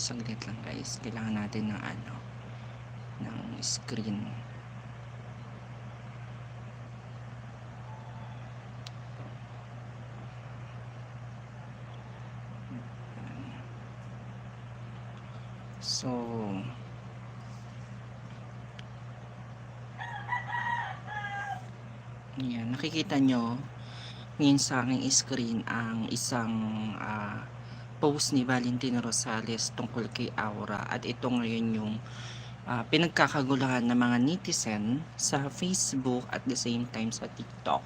saglit lang guys. Kailangan natin ng ano ng screen. So yan nakikita nyo ngayon sa aking screen ang isang ah, post ni Valentino Rosales tungkol kay Aura at ito ngayon yung ah, pinagkakaguluhan ng mga netizen sa Facebook at the same time sa TikTok.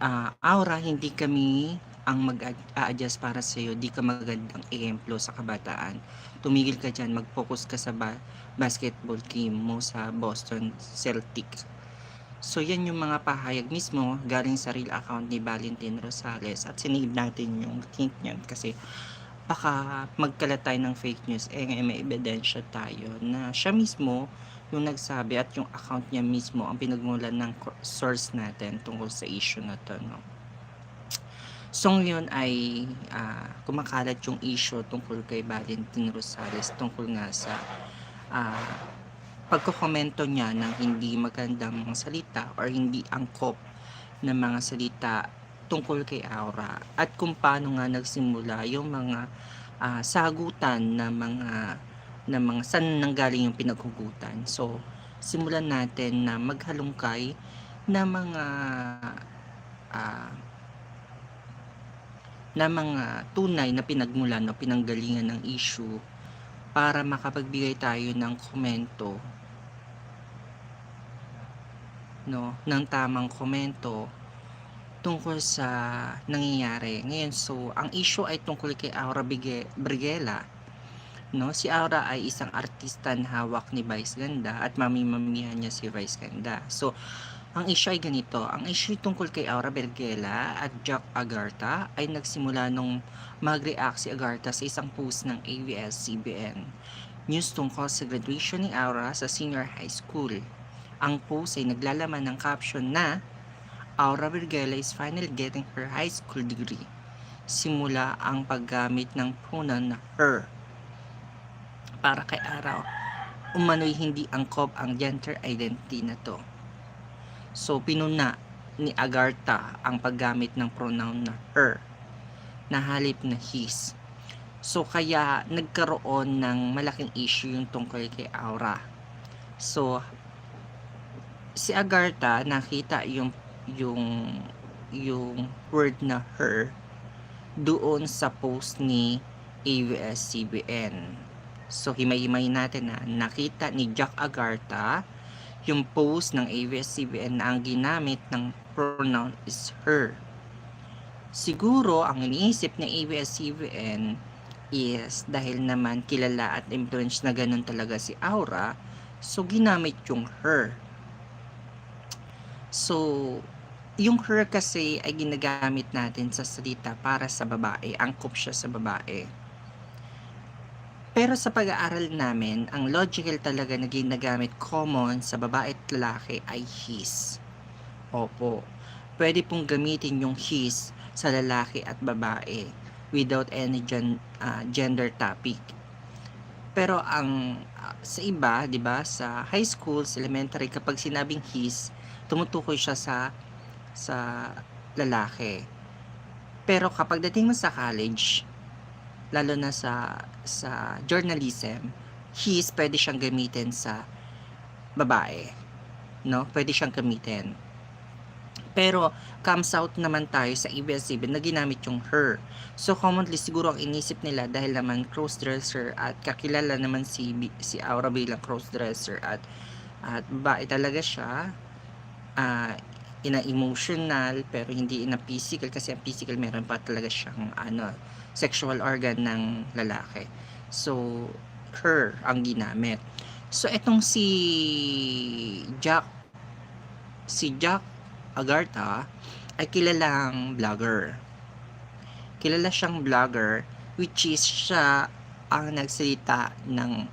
Ah, Aura, hindi kami ang mag-a-adjust para sa iyo, di ka magandang ehemplo sa kabataan. Tumigil ka dyan, mag-focus ka sa ba- basketball team mo sa Boston Celtics. So yan yung mga pahayag mismo galing sa real account ni Valentin Rosales at sinave natin yung link niyan kasi baka magkalat tayo ng fake news eh ngayon may ebidensya tayo na siya mismo yung nagsabi at yung account niya mismo ang pinagmulan ng source natin tungkol sa issue na to no. So ngayon ay ah, kumakalat yung issue tungkol kay Valentin Rosales tungkol nga sa ah, pagkokomento niya ng hindi magandang mga salita or hindi angkop na mga salita tungkol kay Aura at kung paano nga nagsimula yung mga ah, sagutan na mga na mga saan nanggaling yung pinaghugutan. So, simulan natin na maghalungkay na mga ah, na mga tunay na pinagmulan o pinanggalingan ng issue para makapagbigay tayo ng komento no ng tamang komento tungkol sa nangyayari. Ngayon, so, ang issue ay tungkol kay Aura Brigela. No, si Aura ay isang artista na hawak ni Vice Ganda at mamimamihan niya si Vice Ganda. So, ang issue ay ganito. Ang issue tungkol kay Aura Bergela at Jack Agarta ay nagsimula nung mag-react si Agarta sa isang post ng ABS-CBN. News tungkol sa graduation ni Aura sa senior high school. Ang post ay naglalaman ng caption na Aura Bergela is finally getting her high school degree. Simula ang paggamit ng pronoun na her. Para kay Aura, umano'y hindi angkop ang gender identity na to. So, pinuna ni Agartha ang paggamit ng pronoun na her na halip na his. So, kaya nagkaroon ng malaking issue yung tungkol kay Aura. So, si Agartha nakita yung yung yung word na her doon sa post ni ABS-CBN. So, himay-himay natin na nakita ni Jack Agartha yung post ng ABS-CBN na ang ginamit ng pronoun is her. Siguro, ang iniisip ng ABS-CBN is dahil naman kilala at influence na ganun talaga si Aura, so ginamit yung her. So, yung her kasi ay ginagamit natin sa salita para sa babae, angkop siya sa babae. Pero sa pag-aaral namin, ang logical talaga na ginagamit common sa babae at lalaki ay his. Opo. Pwede pong gamitin yung his sa lalaki at babae without any gen- ah, gender topic. Pero ang ah, sa iba, 'di ba, sa high school, sa elementary kapag sinabing his, tumutukoy siya sa sa lalaki. Pero kapag dating mo sa college, lalo na sa sa journalism, his pwede siyang gamitin sa babae. No? Pwede siyang gamitin. Pero comes out naman tayo sa ABS-CBN na ginamit yung her. So commonly siguro ang inisip nila dahil naman crossdresser at kakilala naman si si Aura bilang crossdresser at at babae talaga siya. Ah ina emotional pero hindi ina physical kasi ang physical meron pa talaga siyang ano sexual organ ng lalaki. So her ang ginamit. So etong si Jack si Jack Agartha ay kilalang vlogger. Kilala siyang vlogger which is siya ang nagsalita ng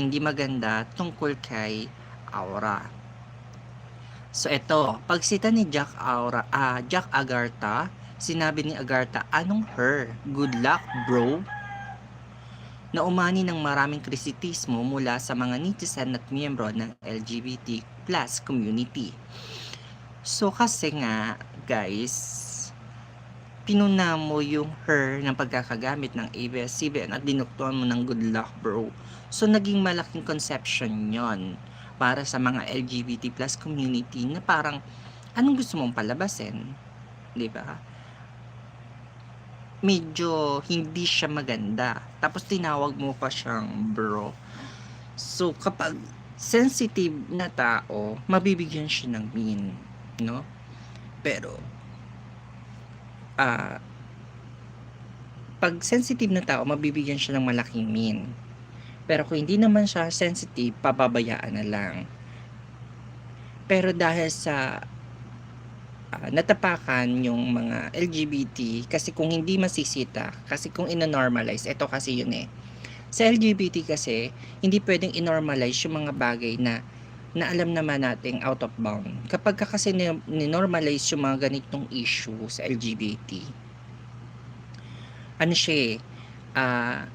hindi maganda tungkol kay Aura. So ito, pagsita ni Jack Aura, ah, Jack Agartha, sinabi ni Agartha, anong her? Good luck, bro. na umani ng maraming krititismo mula sa mga netizen at miyembro ng LGBT plus community. So kasi nga, guys, pinuna mo yung her ng pagkakagamit ng ABS-CBN at dinuktuan mo ng good luck bro. So naging malaking conception yon para sa mga LGBT plus community na parang anong gusto mong palabasin? 'Di ba? Medyo hindi siya maganda. Tapos tinawag mo pa siyang bro. So kapag sensitive na tao, mabibigyan siya ng mean, no? Pero ah pag sensitive na tao, mabibigyan siya ng malaking mean. Pero kung hindi naman siya sensitive, pababayaan na lang. Pero dahil sa ah, natapakan yung mga LGBT, kasi kung hindi masisita, kasi kung ina-normalize, ito kasi yun eh. Sa LGBT kasi, hindi pwedeng i-normalize yung mga bagay na na alam naman nating out of bound. Kapag ka kasi ni- ni-normalize yung mga ganitong issue sa LGBT, ano siya eh, ah,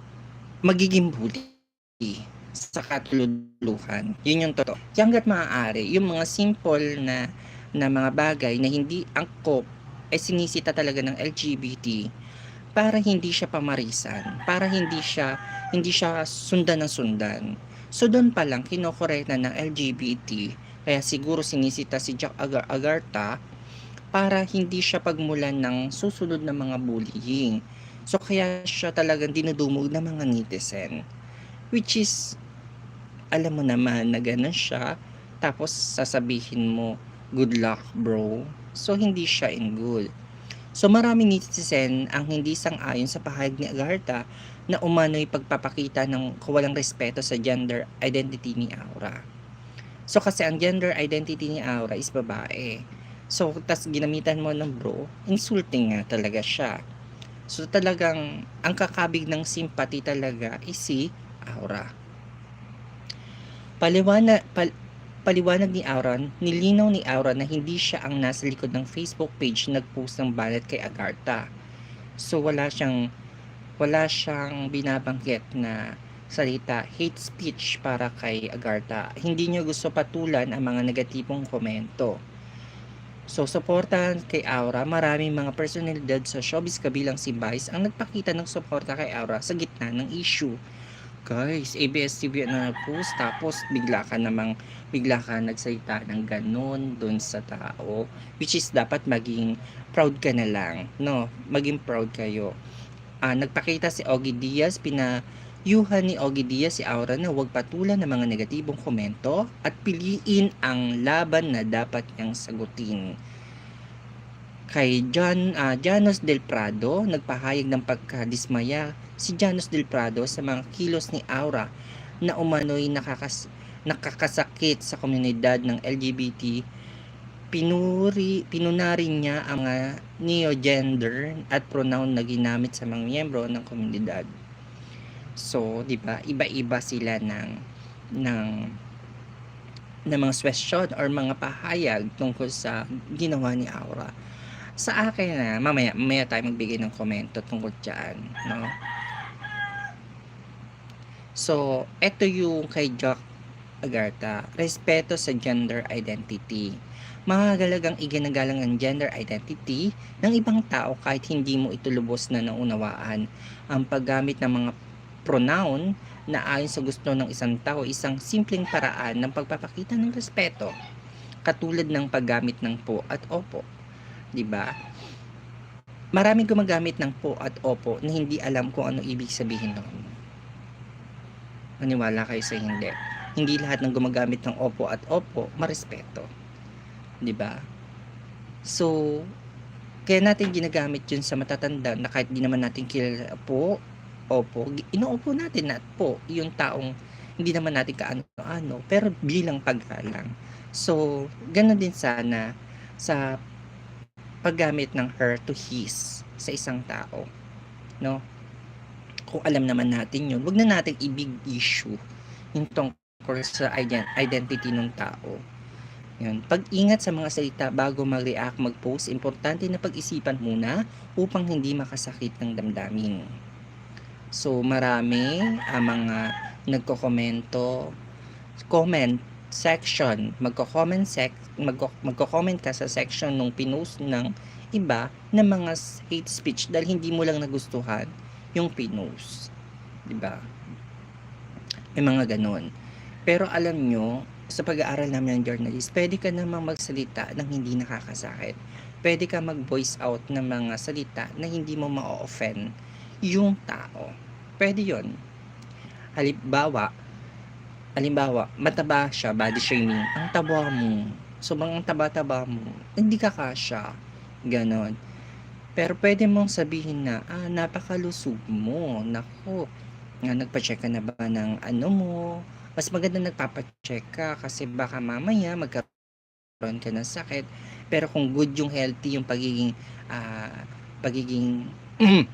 magiging bully sa katululuhan. Yun yung totoo. Kaya hanggat maaari, yung mga simple na na mga bagay na hindi angkop ay sinisita talaga ng LGBT para hindi siya pamarisan, para hindi siya hindi siya sundan ng sundan. So doon pa lang kinokorek na ng LGBT kaya siguro sinisita si Jack Agar Agarta para hindi siya pagmulan ng susunod na mga bullying. So kaya siya talagang dinudumog ng mga netizen. Which is, alam mo naman na ganun siya. Tapos sasabihin mo, good luck bro. So hindi siya in good. So maraming netizen ang hindi sang-ayon sa pahayag ni Agartha na umano'y pagpapakita ng kawalang respeto sa gender identity ni Aura. So kasi ang gender identity ni Aura is babae. So tas ginamitan mo ng bro, insulting nga talaga siya. So talagang ang kakabig ng sympathy talaga is si Aura. Paliwanag, pal, paliwanag ni Aura, nilinaw ni Aura na hindi siya ang nasa likod ng Facebook page nagpost ng banat kay Agartha. So wala siyang wala siyang binabanggit na salita hate speech para kay Agartha. Hindi niya gusto patulan ang mga negatibong komento. So, suportahan kay Aura, maraming mga personalidad sa showbiz kabilang si Vice ang nagpakita ng suporta kay Aura sa gitna ng issue. Guys, ABS-CBN na nag-post tapos bigla ka namang bigla ka nagsalita ng ganun dun sa tao which is dapat maging proud ka na lang no? Maging proud kayo. Ah, nagpakita si Ogie Diaz pina Yuhan ni Ogie Diaz si Aura na huwag patulan ng mga negatibong komento at piliin ang laban na dapat niyang sagutin. Kay John, ah, Janos Del Prado, nagpahayag ng pagkadismaya si Janos Del Prado sa mga kilos ni Aura na umano'y nakakas, nakakasakit sa komunidad ng LGBT. Pinuri, pinunari niya ang mga neo-gender at pronoun na ginamit sa mga miyembro ng komunidad. So, 'di ba? Iba-iba sila ng ng ng mga question or mga pahayag tungkol sa ginawa ni Aura. Sa akin na, mamaya, mamaya tayo magbigay ng komento tungkol dyan, no? So, eto yung kay Jack Agartha, respeto sa gender identity. Mahagalagang iginagalang ang gender identity ng ibang tao kahit hindi mo ito lubos na naunawaan. Ang paggamit ng mga pronoun na ayon sa gusto ng isang tao isang simpleng paraan ng pagpapakita ng respeto katulad ng paggamit ng po at opo 'di ba? Maraming gumagamit ng po at opo na hindi alam kung ano ibig sabihin noon maniwala kayo sa hindi. Hindi lahat ng gumagamit ng opo at opo marespeto. 'di ba? So kaya natin ginagamit yun sa matatanda na kahit di naman natin kilala po Opo, inuupo natin na po yung taong hindi naman natin kaano-ano, pero bilang paggalang. So, ganun din sana sa paggamit ng her to his sa isang tao. No? Kung alam naman natin yun, wag na natin i-big issue yung tungkol sa ident- identity ng tao. Yun. Pag-ingat sa mga salita bago mag-react, mag-post, importante na pag-isipan muna upang hindi makasakit ng damdamin. So marami ang mga nagkokomento comment section, magko-comment sec magko magko-comment ka sa section nung pinost ng iba na mga hate speech dahil hindi mo lang nagustuhan yung pinost. 'Di ba? May mga ganon. Pero alam nyo, sa pag-aaral namin ng journalist, pwede ka namang magsalita ng hindi nakakasakit. Pwede ka mag-voice out ng mga salita na hindi mo ma-offend yung tao. Pwede yon. Halimbawa, halimbawa, mataba siya, body shaming, ang taba mo, sobrang taba-taba mo, hindi ka kasya, ganon. Pero pwede mong sabihin na, ah, napakalusog mo, nako, nga nagpa-check ka na ba ng ano mo, mas maganda nagpapacheck ka kasi baka mamaya magkaroon ka ng sakit. Pero kung good yung healthy, yung pagiging, ah, pagiging,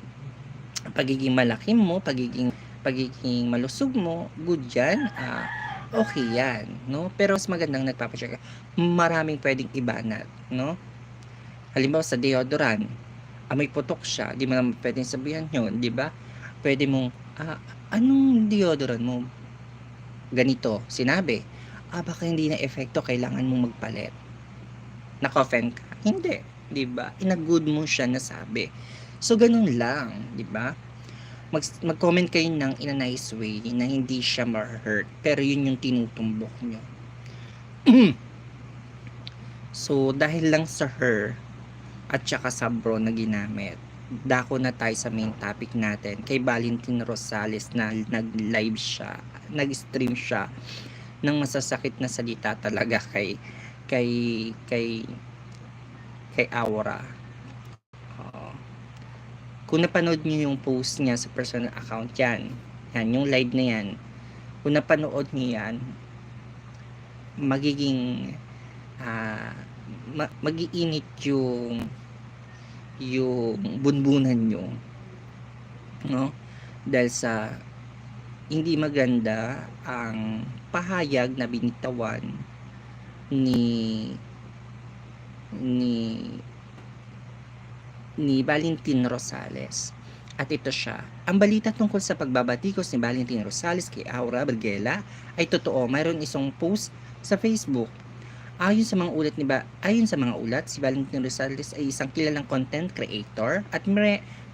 pagiging malaki mo, pagiging, pagiging malusog mo, good yan, ah, okay yan, no? Pero mas magandang nagpapacheck. Maraming pwedeng ibanat, no? Halimbawa sa deodorant, amoy putok siya, di mo naman pwedeng sabihan yun, di ba? Pwede mong, ah, anong deodorant mo? Ganito, sinabi, ah, baka hindi na epekto, kailangan mong magpalit. Naka-offend ka? Hindi, di ba? Inagood mo siya na sabi. So, ganun lang, di ba? Mag, mag-comment kayo ng in a nice way na hindi siya ma-hurt. Pero yun yung tinutumbok nyo. so, dahil lang sa her at saka sa bro na ginamit, dako na tayo sa main topic natin kay Valentin Rosales na nag-live siya, nag-stream siya ng masasakit na salita talaga kay kay kay kay Aura. Kung napanood niyo yung post niya sa personal account yan, yan yung live na yan. Kung napanood niyo yan, magiging ah ma- magiinit yung yung bunbunan nyo no dahil sa hindi maganda ang pahayag na binitawan ni ni ni Valentin Rosales at ito siya. Ang balita tungkol sa pagbabatikos ni Valentin Rosales kay Aura Bergela ay totoo. Mayroon isang post sa Facebook Ayon sa mga ulat ni ba, ayon sa mga ulat, si Valentin Rosales ay isang kilalang content creator at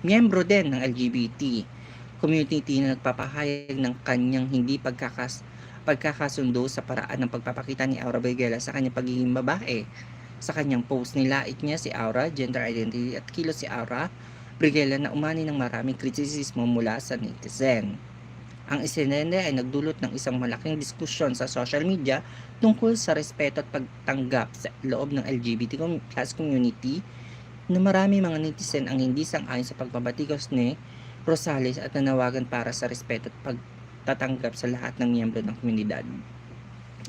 miyembro din ng LGBT community na nagpapahayag ng kanyang hindi pagkakas pagkakasundo sa paraan ng pagpapakita ni Aura Bergela sa kanyang pagiging babae. Sa kanyang post nilait niya si Aura, gender identity at kilos si Aura Bergela na umani ng maraming kritisismo mula sa netizen. Ang isinende ay nagdulot ng isang malaking diskusyon sa social media tungkol sa respeto at pagtanggap sa loob ng LGBT plus community na marami mga netizen ang hindi sang-ayon sa pagbabatikos ni Rosales at nanawagan para sa respeto at pagtatanggap sa lahat ng miyembro ng komunidad.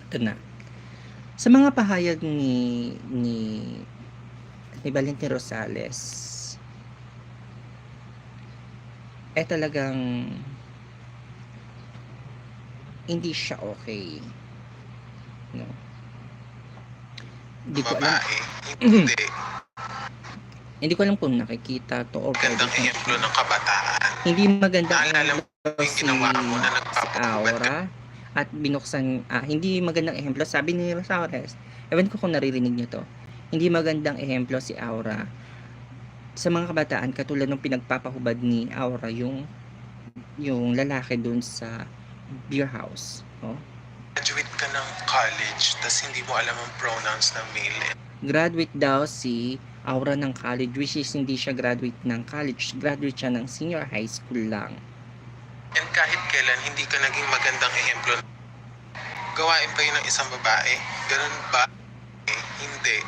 Ito na. Sa mga pahayag ni ni ni Valentin Rosales eh talagang hindi siya okay. No. Hindi ko alam. Hindi. hindi ko alam kung nakikita to or Gandang ehemplo ng kabataan. Hindi maganda yung ginawa mo na si. Aura at binuksan, ah, hindi magandang ehemplo, sabi ni Rosales, ewan ko kung naririnig niyo to, hindi magandang ehemplo si Aura sa mga kabataan katulad ng pinagpapahubad ni Aura yung yung lalaki dun sa beer house. Oh. Graduate ka ng college, tas hindi mo alam ang pronouns ng male. Graduate daw si Aura ng college which is hindi siya graduate ng college, graduate siya ng senior high school lang. And kahit kailan, hindi ka naging magandang ehemplo. Gawain pa yun ng isang babae. Ganun ba? Eh, hindi.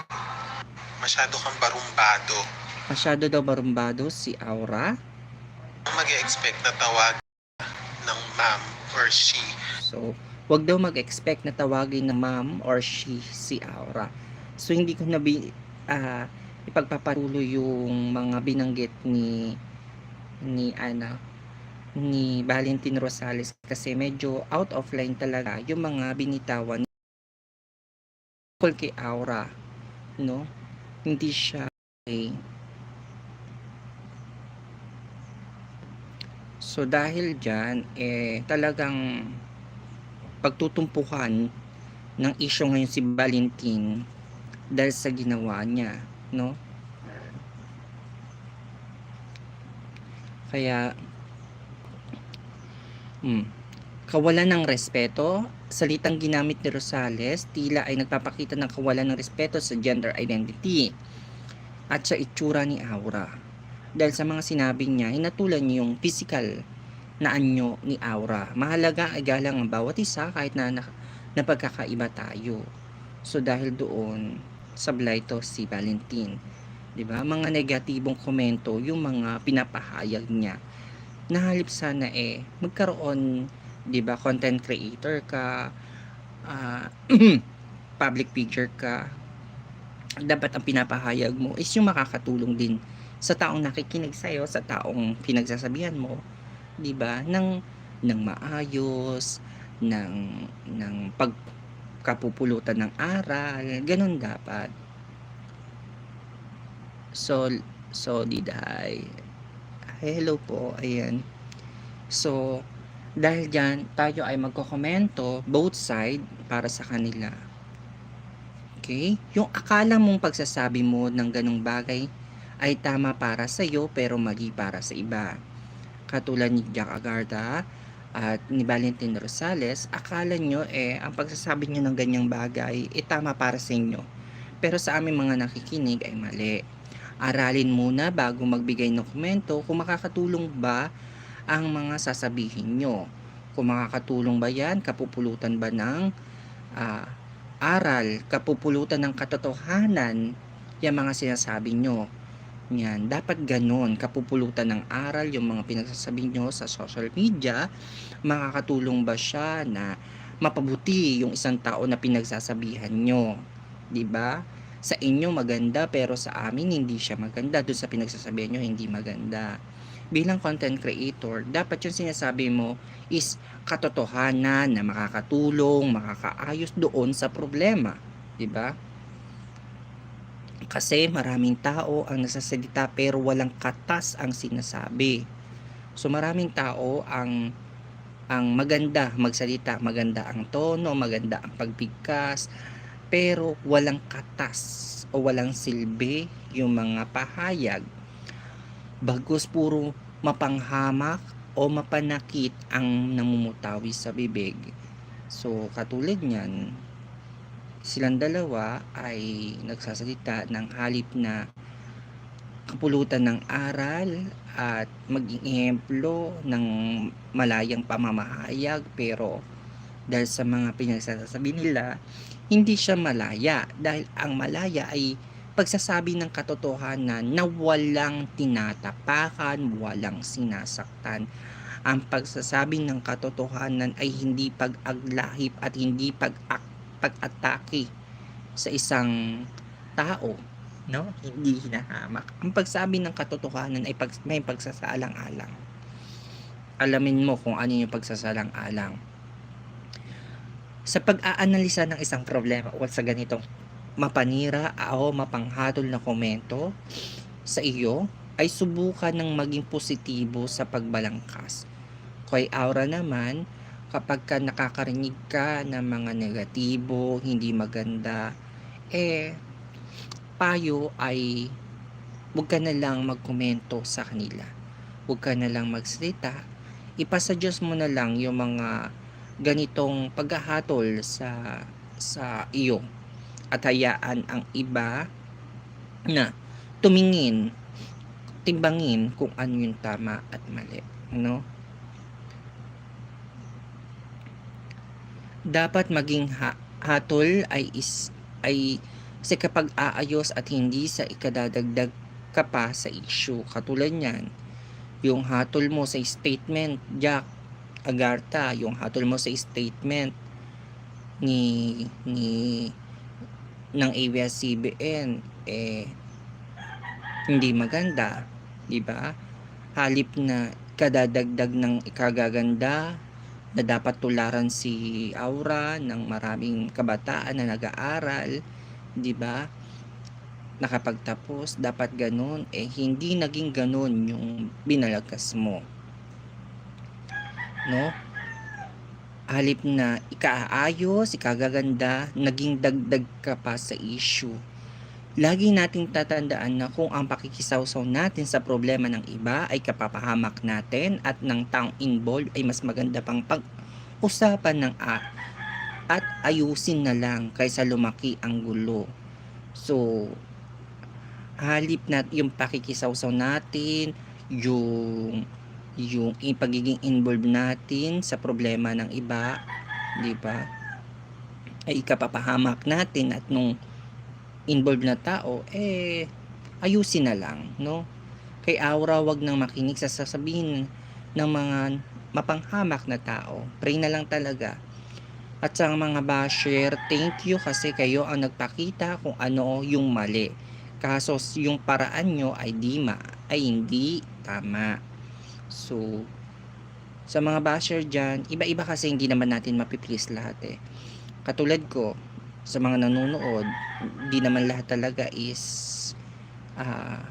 Masyado kang barumbado. Masyado daw barumbado si Aura. mag expect na tawag ng ma'am or she. So, wag daw mag-expect na tawagin na ma'am or she si Aura. So, hindi ko na bi, ah, ipagpapatuloy yung mga binanggit ni ni ano ni Valentin Rosales kasi medyo out of line talaga yung mga binitawan tungkol kay Aura no hindi siya okay. So dahil diyan eh talagang pagtutumpukan ng issue ngayon si Valentin dahil sa ginawa niya, no? Kaya mm, kawalan ng respeto, salitang ginamit ni Rosales tila ay nagpapakita ng kawalan ng respeto sa gender identity at sa itsura ni Aura. Dahil sa mga sinabi niya, hinatulan niya yung physical na anyo ni Aura. Mahalaga ay galang ang bawat isa kahit na, na napagkakaiba tayo. So dahil doon, sablay to si Valentin. 'Di ba? Mga negatibong komento yung mga pinapahayag niya. Na halip sana eh magkaroon, 'di ba, content creator ka, ah, public figure ka. Dapat ang pinapahayag mo is yung makakatulong din sa taong nakikinig sa'yo, sa taong pinagsasabihan mo, 'di ba? Ng ng maayos, ng ng pagkapupulutan ng aral, ganun dapat. So, so did. Hello po, ayan. So, dahil dyan, tayo ay magkokomento both side para sa kanila. Okay? Yung akala mong pagsasabi mo ng ganong bagay ay tama para sa iyo pero mali para sa iba. Katulad ni Jack Agarda at ni Valentin Rosales, akala nyo eh ang pagsasabi nyo ng ganyang bagay ay tama para sa inyo. Pero sa aming mga nakikinig ay mali. Aralin muna bago magbigay ng komento kung makakatulong ba ang mga sasabihin nyo. Kung makakatulong ba yan, kapupulutan ba ng ah, aral, kapupulutan ng katotohanan, yung mga sinasabi nyo. Yan, dapat ganon, kapupulutan ng aral yung mga pinagsasabi nyo sa social media, makakatulong ba siya na mapabuti yung isang tao na pinagsasabihan nyo. 'Di ba? Sa inyo maganda pero sa amin hindi siya maganda. Doon sa pinagsasabihan nyo hindi maganda. Bilang content creator, dapat yung sinasabi mo is katotohanan na makakatulong, makakaayos doon sa problema. 'Di ba? Kasi maraming tao ang nasasalita pero walang katas ang sinasabi. So maraming tao ang ang maganda magsalita, maganda ang tono, maganda ang pagbigkas, pero walang katas o walang silbi yung mga pahayag. Bagos puro mapanghamak o mapanakit ang namumutawi sa bibig. So katulad niyan, silang dalawa ay nagsasalita ng halip na kapulutan ng aral at maging ehemplo ng malayang pamamahayag pero dahil sa mga pinagsasabi nila hindi siya malaya dahil ang malaya ay pagsasabi ng katotohanan na walang tinatapakan, walang sinasaktan. Ang pagsasabi ng katotohanan ay hindi pag-aglahip at hindi pag pag-atake sa isang tao, no? Hindi hinahamak. Ang pagsabi ng katotohanan ay pag, may pagsasalang-alang. Alamin mo kung ano yung pagsasalang-alang. Sa pag-aanalisa ng isang problema o sa ganitong mapanira o mapanghatol na komento sa iyo, ay subukan ng maging positibo sa pagbalangkas. Kay Aura naman, kapag ka nakakarinig ka ng mga negatibo, hindi maganda, eh, payo ay huwag ka na lang magkomento sa kanila. Huwag ka na lang magsalita. Ipasa mo na lang yung mga ganitong paghahatol sa sa iyo at hayaan ang iba na tumingin timbangin kung ano yung tama at mali no dapat maging ha- hatol ay is ay sa kapag aayos at hindi sa ikadadagdag ka pa sa issue. Katulad niyan, yung hatol mo sa statement, Jack Agarta, yung hatol mo sa statement ni ni ng ABS-CBN eh hindi maganda, 'di ba? Halip na kadadagdag ng ikagaganda na dapat tularan si Aura ng maraming kabataan na nag-aaral, 'di ba? Nakapagtapos, dapat ganun eh hindi naging ganun yung binalagkas mo. No? Halip na ikaayos, ikagaganda, naging dagdag ka pa sa issue. Lagi nating tatandaan na kung ang pakikisawsaw natin sa problema ng iba ay kapapahamak natin at ng taong involved ay mas maganda pang pag-usapan ng a at ayusin na lang kaysa lumaki ang gulo. So, halip na yung pakikisawsaw natin, yung yung i- pagiging involved natin sa problema ng iba, 'di ba? Ay ikapapahamak natin at nung involved na tao eh ayusin na lang, no? Kay Aura wag nang makinig sa sasabihin ng mga mapanghamak na tao. Pray na lang talaga. At sa mga basher, thank you kasi kayo ang nagpakita kung ano yung mali. Kaso yung paraan nyo ay di ma, ay hindi tama. So, sa mga basher dyan, iba-iba kasi hindi naman natin mapiplease lahat eh. Katulad ko, sa mga nanonood, hindi naman lahat talaga is ah,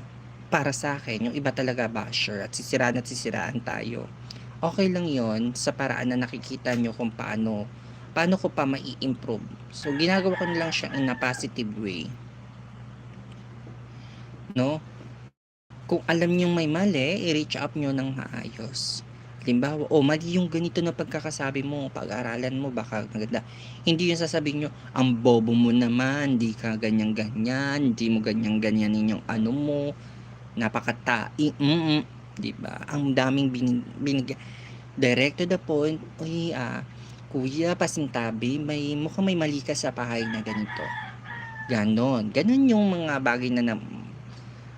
para sa akin. Yung iba talaga basher at sisiraan at sisiraan tayo. Okay lang yon sa paraan na nakikita nyo kung paano paano ko pa mai-improve. So, ginagawa ko na lang siya in a positive way. No? Kung alam nyo may mali, i-reach up nyo ng maayos. Halimbawa, oh, mali yung ganito na pagkakasabi mo, pag-aralan mo, baka maganda. Hindi yung sasabihin nyo, ang bobo mo naman, hindi ka ganyan-ganyan, hindi mo ganyan-ganyanin yung ano mo, napakatai, mm di ba? Ang daming binig, binig, direct to the point, uy, ah, kuya, pasintabi, may, mukhang may mali ka sa pahay na ganito. Ganon. Ganon yung mga bagay na, na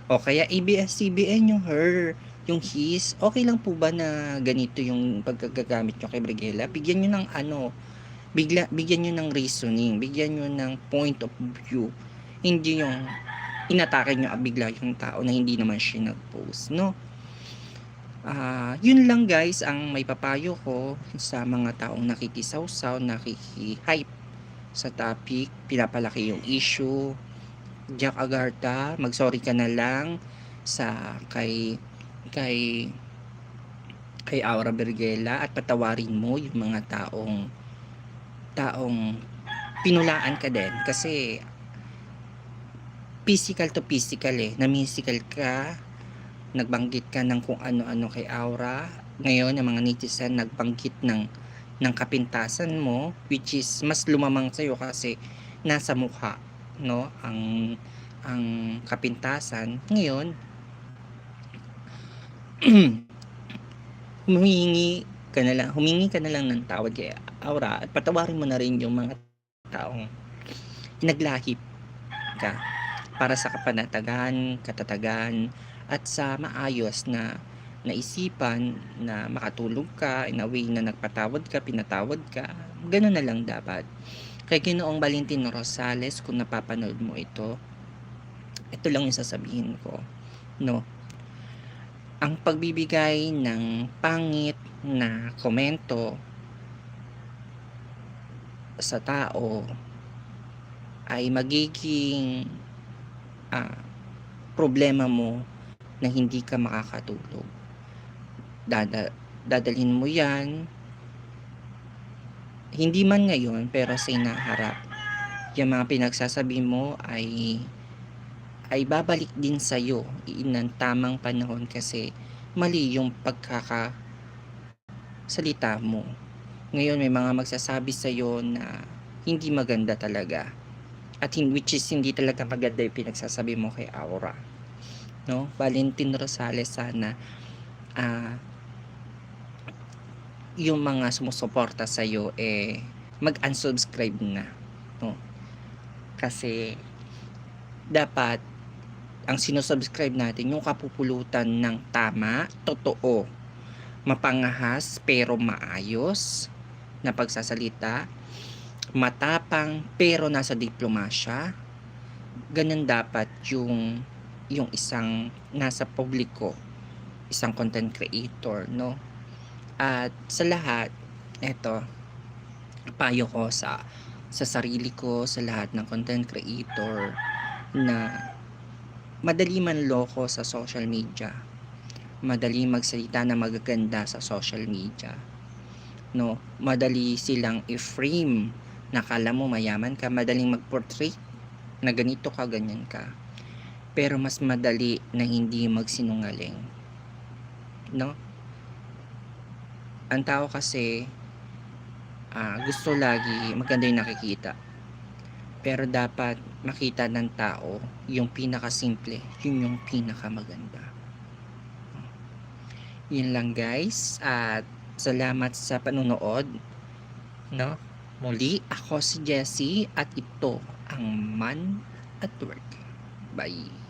o kaya ABS-CBN yung her, yung his, okay lang po ba na ganito yung pagkagagamit nyo kay Brigela? Bigyan nyo ng ano, bigla, bigyan nyo ng reasoning, bigyan nyo ng point of view. Hindi yung inatake nyo bigla yung tao na hindi naman siya nag-post, no? Ah, yun lang guys ang may papayo ko sa mga taong nakikisawsaw, nakiki-hype sa topic, pinapalaki yung issue. Jack Agarta, mag-sorry ka na lang sa kay kay kay Aura Bergela at patawarin mo yung mga taong taong pinulaan ka din. Kasi physical to physical eh. Namisical ka nagbanggit ka ng kung ano-ano kay Aura. Ngayon yung mga netizen nagbanggit ng ng kapintasan mo which is mas lumamang sa'yo kasi nasa mukha no ang ang kapintasan ngayon humingi ka na lang humingi ka na lang ng tawad kay Aura at patawarin mo na rin yung mga taong naglahip ka para sa kapanatagan, katatagan at sa maayos na naisipan na makatulog ka in a way na nagpatawad ka, pinatawad ka. Ganun na lang dapat kay Ginoong Valentino Rosales kung napapanood mo ito ito lang yung sasabihin ko no? Ang pagbibigay ng pangit na komento sa tao ay magiging ah, problema mo na hindi ka makakatulog. Dada, dadalhin mo yan hindi man ngayon pero sa inaharap yung mga pinagsasabi mo ay ay babalik din sa iyo ng tamang panahon kasi mali yung pagkaka salita mo. Ngayon may mga magsasabi sa iyo na hindi maganda talaga at hin- which is hindi talaga maganda yung pinagsasabi mo kay Aura no? Valentin Rosales sana ah yung mga sumusuporta sa iyo eh mag-unsubscribe na no kasi dapat ang sinusubscribe natin yung kapupulutan ng tama, totoo, mapangahas pero maayos na pagsasalita, matapang pero nasa diplomasya. Ganun dapat yung yung isang nasa publiko, isang content creator, no? At sa lahat, eto, payo ko sa sa sarili ko, sa lahat ng content creator na madali man loko sa social media. Madali magsalita na magaganda sa social media. no madali silang i-frame nakala mo mayaman ka madaling mag-portray na ganito ka ganyan ka pero mas madali na hindi magsinungaling no ang tao kasi ah, gusto lagi maganda yung nakikita. Pero dapat makita ng tao yung pinakasimple yun yung pinakamaganda. Yun lang guys. At salamat sa panunood no? Muli ako si Jessie at ito ang Man at Work. Bye